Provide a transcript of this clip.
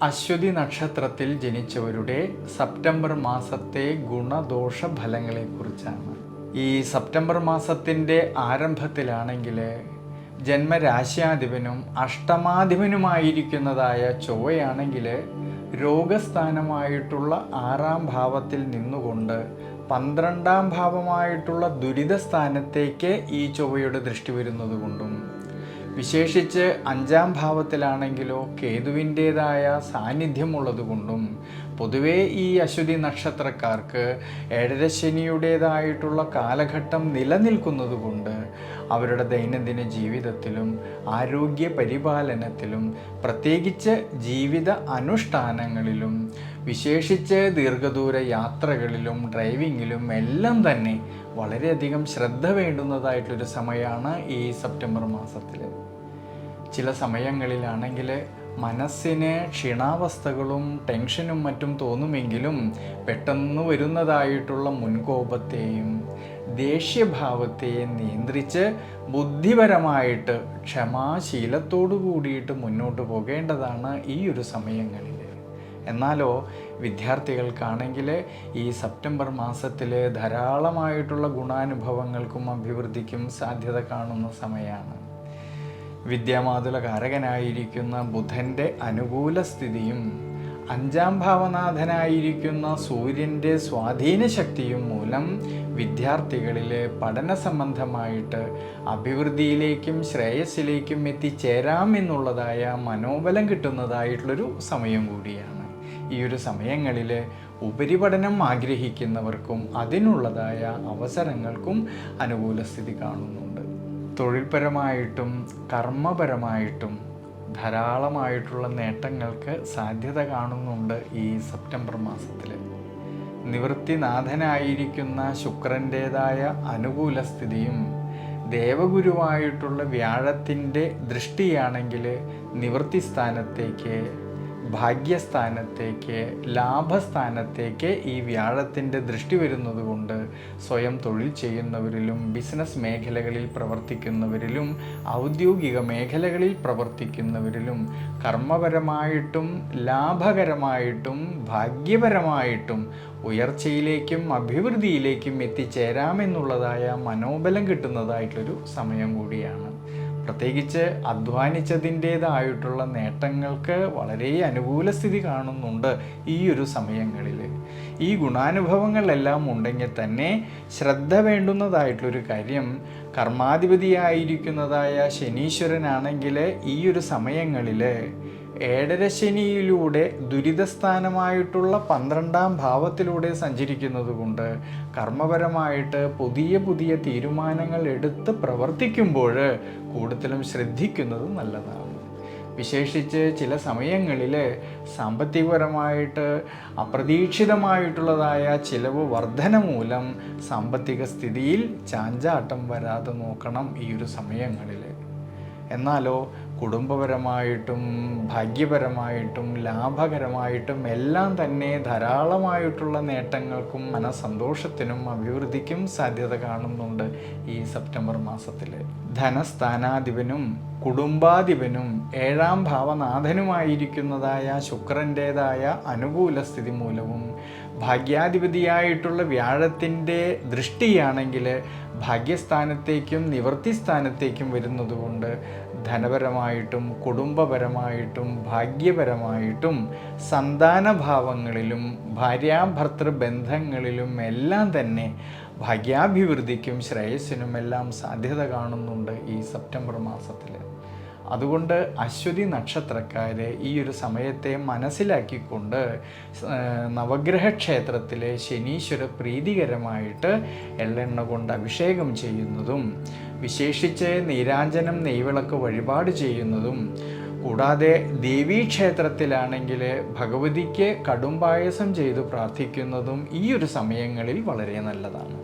അശ്വതി നക്ഷത്രത്തിൽ ജനിച്ചവരുടെ സെപ്റ്റംബർ മാസത്തെ ഗുണദോഷ ഫലങ്ങളെക്കുറിച്ചാണ് ഈ സെപ്റ്റംബർ മാസത്തിന്റെ ആരംഭത്തിലാണെങ്കിൽ ജന്മരാശ്യാധിപനും അഷ്ടമാധിപനുമായിരിക്കുന്നതായ ചൊവ്വയാണെങ്കിൽ രോഗസ്ഥാനമായിട്ടുള്ള ആറാം ഭാവത്തിൽ നിന്നുകൊണ്ട് പന്ത്രണ്ടാം ഭാവമായിട്ടുള്ള ദുരിതസ്ഥാനത്തേക്ക് ഈ ചൊവ്വയുടെ ദൃഷ്ടി വരുന്നത് കൊണ്ടും വിശേഷിച്ച് അഞ്ചാം ഭാവത്തിലാണെങ്കിലോ കേതുവിന്റേതായ സാന്നിധ്യമുള്ളതുകൊണ്ടും പൊതുവേ ഈ അശ്വതി നക്ഷത്രക്കാർക്ക് ഏഴരശനിയുടേതായിട്ടുള്ള കാലഘട്ടം നിലനിൽക്കുന്നത് കൊണ്ട് അവരുടെ ദൈനംദിന ജീവിതത്തിലും ആരോഗ്യ പരിപാലനത്തിലും പ്രത്യേകിച്ച് ജീവിത അനുഷ്ഠാനങ്ങളിലും വിശേഷിച്ച് ദീർഘദൂര യാത്രകളിലും ഡ്രൈവിങ്ങിലും എല്ലാം തന്നെ വളരെയധികം ശ്രദ്ധ വേണ്ടുന്നതായിട്ടൊരു സമയമാണ് ഈ സെപ്റ്റംബർ മാസത്തിൽ ചില സമയങ്ങളിലാണെങ്കിൽ മനസ്സിന് ക്ഷീണാവസ്ഥകളും ടെൻഷനും മറ്റും തോന്നുമെങ്കിലും പെട്ടെന്ന് വരുന്നതായിട്ടുള്ള മുൻകോപത്തെയും ദേഷ്യഭാവത്തെയും നിയന്ത്രിച്ച് ബുദ്ധിപരമായിട്ട് ക്ഷമാശീലത്തോടു കൂടിയിട്ട് മുന്നോട്ട് പോകേണ്ടതാണ് ഈ ഒരു സമയങ്ങളിൽ എന്നാലോ വിദ്യാർത്ഥികൾക്കാണെങ്കിൽ ഈ സെപ്റ്റംബർ മാസത്തിൽ ധാരാളമായിട്ടുള്ള ഗുണാനുഭവങ്ങൾക്കും അഭിവൃദ്ധിക്കും സാധ്യത കാണുന്ന സമയമാണ് വിദ്യാമാതുല കാരകനായിരിക്കുന്ന ബുധന്റെ അനുകൂല സ്ഥിതിയും അഞ്ചാം ഭാവനാഥനായിരിക്കുന്ന സൂര്യന്റെ സ്വാധീന ശക്തിയും മൂലം വിദ്യാർത്ഥികളിൽ പഠന സംബന്ധമായിട്ട് അഭിവൃദ്ധിയിലേക്കും ശ്രേയസ്സിലേക്കും എത്തിച്ചേരാമെന്നുള്ളതായ മനോബലം കിട്ടുന്നതായിട്ടുള്ളൊരു സമയം കൂടിയാണ്. ഈ ഒരു സമയങ്ങളിൽ ഉപരിപഠനം ആഗ്രഹിക്കുന്നവർക്കും അതിനുള്ളതായ അവസരങ്ങൾക്കും അനുകൂല സ്ഥിതി കാണുന്നുണ്ട്. തൊഴിൽപരമായിട്ടും കർമ്മപരമായിട്ടും ധാരാളമായിട്ടുള്ള നേട്ടങ്ങൾക്ക് സാധ്യത കാണുന്നുണ്ട് ഈ സെപ്റ്റംബർ മാസത്തിൽ നിവൃത്തിനാഥനായിരിക്കുന്ന ശുക്രന്റേതായ അനുകൂല സ്ഥിതിയും ദേവഗുരുവായിട്ടുള്ള വ്യാഴത്തിന്റെ ദൃഷ്ടിയാണെങ്കിൽ നിവൃത്തി സ്ഥാനത്തേക്ക് ഭാഗ്യസ്ഥാനത്തേക്ക് ലാഭസ്ഥാനത്തേക്ക് ഈ വ്യാഴത്തിന്റെ ദൃഷ്ടി വരുന്നത് കൊണ്ട് സ്വയം തൊഴിൽ ചെയ്യുന്നവരിലും ബിസിനസ് മേഖലകളിൽ പ്രവർത്തിക്കുന്നവരിലും ഔദ്യോഗിക മേഖലകളിൽ പ്രവർത്തിക്കുന്നവരിലും കർമ്മപരമായിട്ടും ലാഭകരമായിട്ടും ഭാഗ്യപരമായിട്ടും ഉയർച്ചയിലേക്കും അഭിവൃദ്ധിയിലേക്കും എത്തിച്ചേരാമെന്നുള്ളതായ മനോബലം കിട്ടുന്നതായിട്ടൊരു സമയം കൂടിയാണ്. പ്രത്യേകിച്ച് അധ്വാനിച്ചതിന്റേതായിട്ടുള്ള നേട്ടങ്ങൾക്ക് വളരെ അനുകൂല സ്ഥിതി കാണുന്നുണ്ട് ഈ ഒരു സമയങ്ങളിൽ ഈ ഗുണാനുഭവങ്ങളെല്ലാം ഉണ്ടെങ്കിൽ തന്നെ ശ്രദ്ധ വേണ്ടുന്നതായിട്ടുള്ളൊരു കാര്യം കർമാധിപതിയായിരിക്കുന്നതായ ശനീശ്വരനാണെങ്കിൽ ഈ ഒരു സമയങ്ങളിൽ ഏഴരശനിയിലൂടെ ദുരിതസ്ഥാനമായിട്ടുള്ള പന്ത്രണ്ടാം ഭാവത്തിലൂടെ സഞ്ചരിക്കുന്നത് കൊണ്ട് കർമ്മപരമായിട്ട് പുതിയ പുതിയ തീരുമാനങ്ങൾ എടുത്ത് പ്രവർത്തിക്കുമ്പോൾ കൂടുതലും ശ്രദ്ധിക്കുന്നത് നല്ലതാണ്. വിശേഷിച്ച് ചില സമയങ്ങളിൽ സാമ്പത്തികപരമായിട്ട് അപ്രതീക്ഷിതമായിട്ടുള്ളതായ ചിലവ് വർധന മൂലം സാമ്പത്തിക സ്ഥിതിയിൽ ചാഞ്ചാട്ടം വരാതെ നോക്കണം ഈ ഒരു സമയങ്ങളിൽ. എന്നാലോ കുടുംബപരമായിട്ടും ഭാഗ്യപരമായിട്ടും ലാഭകരമായിട്ടും എല്ലാം തന്നെ ധാരാളമായിട്ടുള്ള നേട്ടങ്ങൾക്കും മനസന്തോഷത്തിനും അഭിവൃദ്ധിക്കും സാധ്യത കാണുന്നുണ്ട് ഈ സെപ്റ്റംബർ മാസത്തിൽ ധനസ്ഥാനാധിപനും കുടുംബാധിപനും ഏഴാം ഭാവനാഥനുമായിരിക്കുന്നതായ ശുക്രന്റേതായ അനുകൂല സ്ഥിതി മൂലവും ഭാഗ്യാധിപതിയായിട്ടുള്ള വ്യാഴത്തിന്റെ ദൃഷ്ടിയാണെങ്കിൽ ഭാഗ്യസ്ഥാനത്തേക്കും നിവൃത്തി സ്ഥാനത്തേക്കും വരുന്നതുകൊണ്ട് ധനപരമായിട്ടും കുടുംബപരമായിട്ടും ഭാഗ്യപരമായിട്ടും സന്താനഭാവങ്ങളിലും ഭാര്യാഭർത്തൃ ബന്ധങ്ങളിലും എല്ലാം തന്നെ ഭാഗ്യാഭിവൃദ്ധിക്കും ശ്രേയസ്സിനും എല്ലാം സാധ്യത കാണുന്നുണ്ട് ഈ സെപ്റ്റംബർ മാസത്തിൽ. അതുകൊണ്ട് അശ്വതി നക്ഷത്രക്കാർ ഈ ഒരു സമയത്തെ മനസ്സിലാക്കിക്കൊണ്ട് നവഗ്രഹ ക്ഷേത്രത്തിലെ ശനീശ്വര പ്രീതികരമായിട്ട് എള്ളെണ്ണ കൊണ്ട് അഭിഷേകം ചെയ്യുന്നതും വിശേഷിച്ച് നീരാഞ്ജനം നെയ്വിളക്ക് വഴിപാട് ചെയ്യുന്നതും കൂടാതെ ദേവീക്ഷേത്രത്തിലാണെങ്കിൽ ഭഗവതിക്ക് കടുംപായസം ചെയ്ത് പ്രാർത്ഥിക്കുന്നതും ഈ ഒരു സമയങ്ങളിൽ വളരെ നല്ലതാണ്.